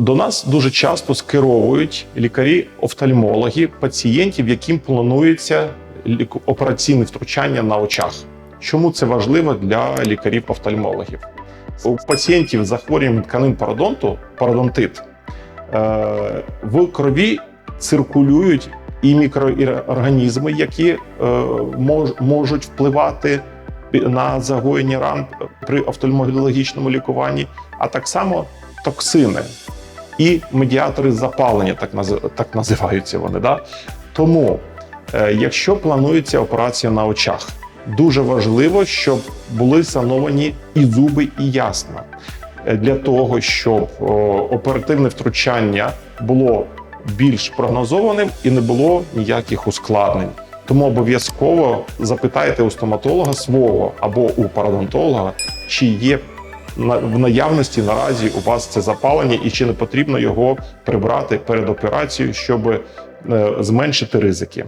До нас дуже часто скеровують лікарі-офтальмологи пацієнтів, яким планується операційне втручання на очах. Чому це важливо для лікарів-офтальмологів? У пацієнтів з захворюванням тканин пародонту, пародонтит, е, в крові циркулюють і мікроорганізми, які е, можуть впливати на загоєння ран при офтальмологічному лікуванні, а так само токсини і медіатори запалення, так, наз- так називаються вони. Да? Тому, е, якщо планується операція на очах, дуже важливо, щоб були сановані і зуби, і ясна. Е, Для того, щоб оперативне втручання було більш прогнозованим і не було ніяких ускладнень. Тому обов'язково запитайте у стоматолога свого або у пародонтолога, чи є в наявності наразі у вас це запалення, і чи не потрібно його прибрати перед операцією, щоб е, зменшити ризики.